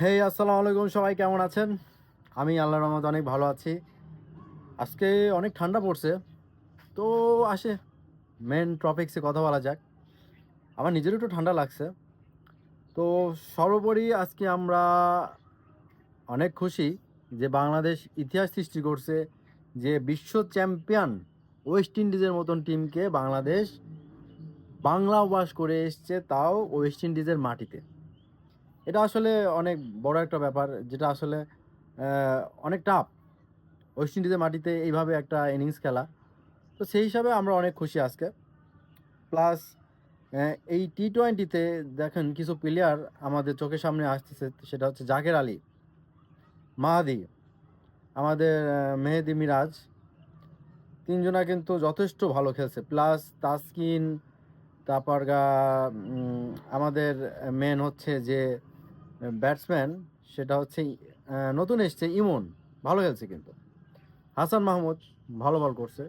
হেই আসসালামু আলাইকুম সবাই, কেমন আছেন? আমি আল্লাহর রহমত অনেক ভালো আছি। আজকে অনেক ঠান্ডা পড়ছে। তো আসে মেন টপিক্সে কথা বলা যাক। আমার নিজেরও একটু ঠান্ডা লাগছে। তো সর্বোপরি আজকে আমরা অনেক খুশি যে বাংলাদেশ ইতিহাস সৃষ্টি করছে যে বিশ্ব চ্যাম্পিয়ন ওয়েস্ট ইন্ডিজের মতন টিমকে বাংলাদেশ বাংলা বাস করে এসছে তাও ওয়েস্ট ইন্ডিজের মাটিতে। এটা আসলে অনেক বড় একটা ব্যাপার। যেটা আসলে অনেক টাফ ওয়েস্ট ইন্ডিজের মাটিতে এইভাবে একটা ইনিংস খেলা। তো সেই হিসাবে আমরা অনেক খুশি আজকে। প্লাস এই টি টোয়েন্টিতে দেখেন কিছু প্লেয়ার আমাদের চোখের সামনে আসতেছে, সেটা হচ্ছে জাকের আলী, মাহাদি, আমাদের মেহেদি মিরাজ। তিনজনা কিন্তু যথেষ্ট ভালো খেলছে। প্লাস তাসকিন, তারপর আমাদের মেন হচ্ছে যে ব্যাটসম্যান, সেটা হচ্ছে নতুন এসছে ইমন। ভালো খেলছে কিন্তু। হাসান মাহমুদ ভালো বল করছে।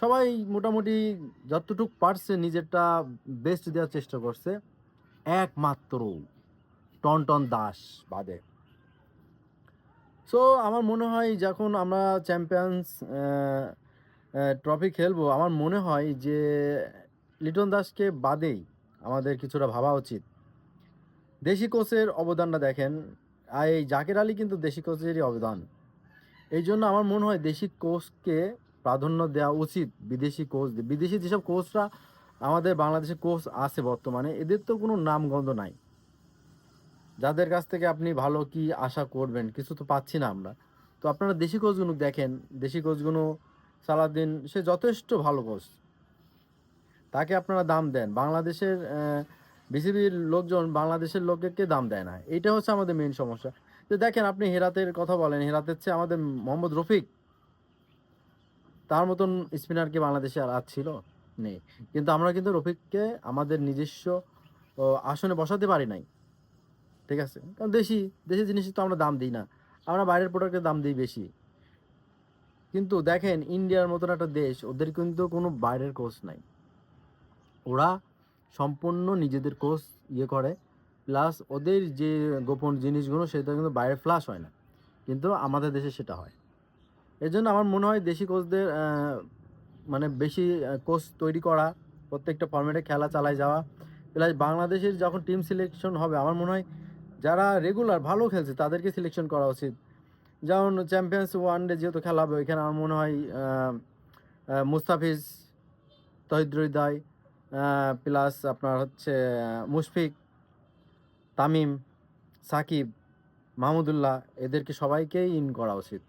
সবাই মোটামুটি যতটুক পারছে নিজেরটা বেস্ট দেওয়ার চেষ্টা করছে। একমাত্র টনটন দাস বাদে। সো আমার মনে হয় যখন আমরা চ্যাম্পিয়ন্স ট্রফি খেলব, আমার মনে হয় যে লিটন দাসকে বাদেই আমাদের কিছুটা ভাবা উচিত। দেশি কোচের অবদানটা দেখেন। এই জাকের আলী কিন্তু দেশি কোচেরই অবদান। এই জন্য আমার মনে হয় দেশি কোচকে প্রাধান্য দেওয়া উচিত বিদেশি কোচ। বিদেশি যেসব কোচরা আমাদের বাংলাদেশে কোচ আছে বর্তমানে, এদের তো কোনো নামগন্ধ নাই। যাদের কাছ থেকে আপনি ভালো কি আশা করবেন, কিছু তো পাচ্ছি না আমরা। তো আপনারা দেশি কোচগুলো দেখেন। দেশি কোচগুলো সালাদিন সে যথেষ্ট ভালো কোচ। তাকে আপনারা দাম দেন। বাংলাদেশের বিসিবির লোকজন বাংলাদেশের লোককে দাম দেয় না? এইটা হচ্ছে আমাদের মেইন সমস্যা। যে দেখেন আপনি হেরাতের কথা বলেন, হেরাতের চেয়ে আমাদের মোহাম্মদ রফিক, তার মতন স্পিনার কি বাংলাদেশে আর আর ছিল? নেই। কিন্তু আমরা কিন্তু রফিককে আমাদের নিজস্ব আসনে বসাতে পারি নাই। ঠিক আছে? কারণ দেশি দেশি জিনিস তো আমরা দাম দিই না। আমরা বাইরের প্রোডাক্টের দাম দিই বেশি। কিন্তু দেখেন ইন্ডিয়ার মতন একটা দেশ, ওদের কিন্তু কোনো বাইরের কোচ নাই। ওরা সম্পূর্ণ নিজেদের কোচ ইয়ে করে। প্লাস ওদের যে গোপন জিনিসগুলো, সেটা কিন্তু বাইরে ফ্লাশ হয় না। কিন্তু আমাদের দেশে সেটা হয়। এর জন্য আমার মনে হয় দেশি কোচদের মানে বেশি কোচ তৈরি করা, প্রত্যেকটা ফর্মেটে খেলা চালায় যাওয়া। প্লাস বাংলাদেশের যখন টিম সিলেকশন হবে, আমার মনে হয় যারা রেগুলার ভালো খেলছে, তাদেরকে সিলেকশন করা উচিত। যেমন চ্যাম্পিয়ন্স ওয়ান ডে যেহেতু খেলা হবে, ওইখানে আমার মনে হয় মুস্তাফিজ তহিদ হৃদয় প্লাস আপনার হচ্ছে মুশফিক, তামিম, সাকিব, মাহমুদুল্লাহ, এদেরকে সবাইকেই ইন করা উচিত।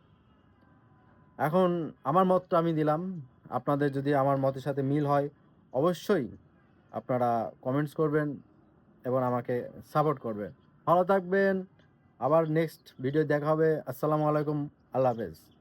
এখন আমার মতটা আমি দিলাম। আপনাদের যদি আমার মতের সাথে মিল হয়, অবশ্যই আপনারা কমেন্টস করবেন এবং আমাকে সাপোর্ট করবেন। ভালো থাকবেন। আবার নেক্সট ভিডিও দেখা হবে। আসসালামু আলাইকুম। আল্লাহ হাফেজ।